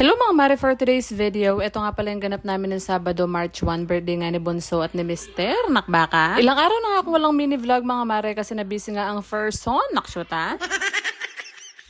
mga Mare for today's video, ito nga pala yung ganap namin ng Sabado, March 1, birthday nga ni Bunso at ni Mister. Nakbaka. Ilang araw na nga akong walang mini vlog mga Mare kasi nabisi nga ang first son. Nakshuta.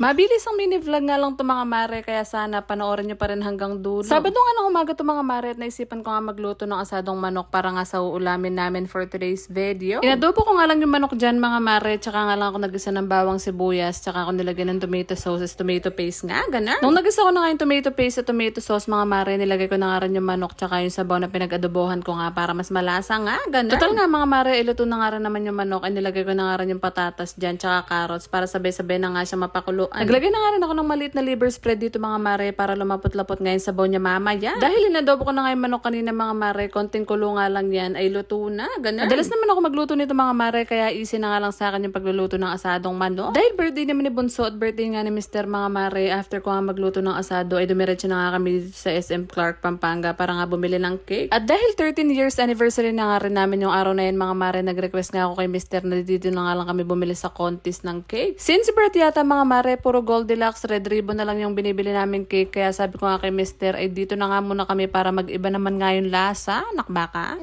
Mabilis ang mini vlog nga lang to mga mare, kaya sana panoorin nyo pa rin hanggang dulo. Sabado nga ng umaga to mga mare at naisipan ko nga magluto ng asadong manok para nga sa uulamin namin for today's video. Inadobo ko nga lang yung manok dyan mga mare, tsaka nga lang ako nagisa ng bawang sibuyas, tsaka ako nilagyan ng tomato sauces, tomato paste nga, ganun. Nung nagisa ko na nga yung tomato paste at tomato sauce mga mare, nilagay ko na nga rin yung manok tsaka yung sabaw na pinag-adobohan ko nga para mas malasa nga, ganun. Total nga mga mare, iluto na nga rin naman yung manok, ay nilagay ko na nga rin yung patatas dyan, tsaka carrots para sabay-sabay na nga siya mapakulo. Naglagay na nga rin ako ng maliit na liver spread dito mga mare para lumapot-lapot ngayon sabaw niya mamaya. Dahil inadobo ko na nga yung manok kanina mga mare, konting kulo nga lang yan ay luto na. Ganun. Madalas naman ako magluto nito mga mare kaya easy na nga lang sa akin yung pagluluto ng asadong manok. Dahil birthday naman ni Bunso at birthday nga ni Mr. mga mare, after ko nga magluto ng asado ay dumiretso na nga kami dito sa SM Clark, Pampanga para nga bumili ng cake. At dahil 13 years anniversary na nga rin namin yung araw na yan mga mare, nag-request nga ako kay Mr. na dito na nga lang kami bumili sa contest ng cake. Since birthday yata mga mare, puro Goldilocks red ribbon na lang yung binibili namin cake. Kaya sabi ko nga kay Mr. ay dito na nga muna kami para mag-iba naman nga yung lasa. Nakbaka?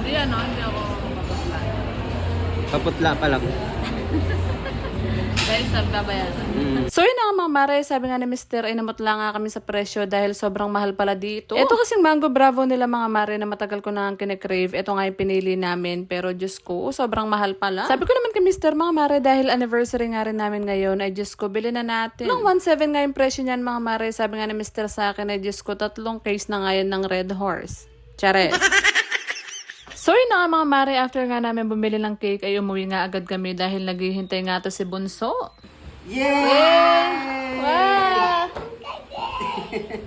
Hindi ano, hindi ako mapapla. Kaputla pa lang. Dahil sa babayaran. So yun na nga mga mare, sabi nga ni Mr. ay namutla nga kami sa presyo dahil sobrang mahal pala dito. Ito kasing mango bravo nila mga mare na matagal ko na ang kinikrave. Ito nga yung pinili namin pero Diyos ko, sobrang mahal pala. Sabi ko naman kay Mr. mga mare dahil anniversary nga rin namin ngayon ay Diyos ko, bili na natin. Nung 1.7 nga yung presyo niyan mga mare, sabi nga ni Mr. sa akin ay Diyos ko, tatlong case na ngayon ng Red Horse. Chares. So yun na nga mga mare, after nga namin bumili ng cake ay umuwi nga agad kami dahil naghihintay nga to si Bunso. Yay! Wow!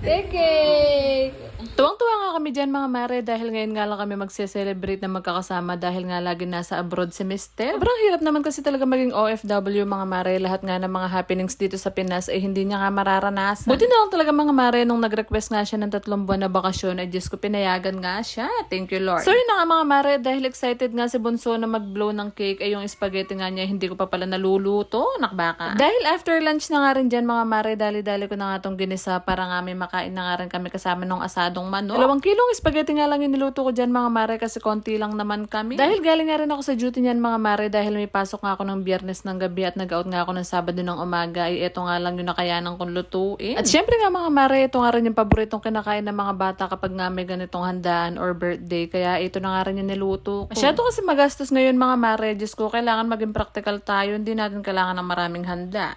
Cake! Tuwang-tuwa nga kami dyan mga mare dahil ngayon nga lang kami magse-celebrate na magkakasama dahil nga lagi nasa abroad si Mister. Sobrang hirap naman kasi talaga maging OFW mga mare. Lahat nga ng mga happenings dito sa Pinas ay hindi niya nga mararanasan. Buti na lang talaga mga mare nung nag-request nga siya ng tatlong buwan na bakasyon ay Diyos ko pinayagan nga siya. Thank you Lord. So yun na nga mga mare dahil excited nga si Bunso na mag-blow ng cake ay yung spaghetti nga niya hindi ko pa pala naluluto. Nakbaka. Dahil after lunch na nga rin dyan mga mare dali-dali ko na nga tong ginisa para nga may makain na nga rin kami kasama nung asadong manok. Dalawang kilong spaghetti nga lang yung niluto ko dyan mga mare kasi konti lang naman kami. Dahil galing nga rin ako sa duty niyan mga mare dahil may pasok nga ako ng biyernes ng gabi at nag-out nga ako ng sabado ng umaga ay eto nga lang yung nakayanan kong lutuin. At syempre nga mga mare, ito nga rin yung paboritong kinakain ng mga bata kapag nga may ganitong handaan or birthday. Kaya ito na nga rin yung niluto ko. Masyado kasi magastos ngayon mga mare. Diyos ko, kailangan maging practical tayo. Hindi natin kailangan ng maraming handa.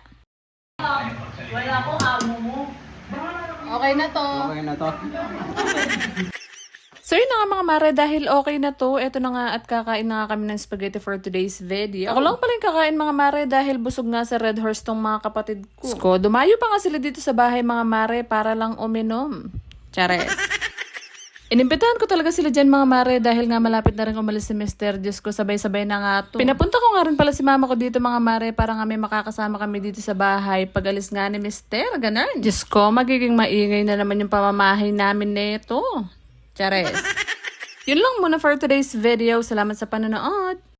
Okay na to. Okay na to. So yun na nga mga mare, dahil okay na to, eto na nga at kakain na nga kami ng spaghetti for today's video. Ako lang pala yung kakain mga mare dahil busog nga sa Red Horse tong mga kapatid ko. Sko, dumayo pa nga sila dito sa bahay mga mare para lang uminom. Chares. Inimbitahan ko talaga sila dyan mga mare dahil nga malapit na rin umalis si Mr. Diyos ko sabay-sabay na nga to. Pinapunta ko nga rin pala si mama ko dito mga mare para nga may makakasama kami dito sa bahay pag alis nga ni Mr. Ganun. Diyos ko, magiging maingay na naman yung pamamahay namin neto. Chares. Yun lang muna for today's video. Salamat sa panonood.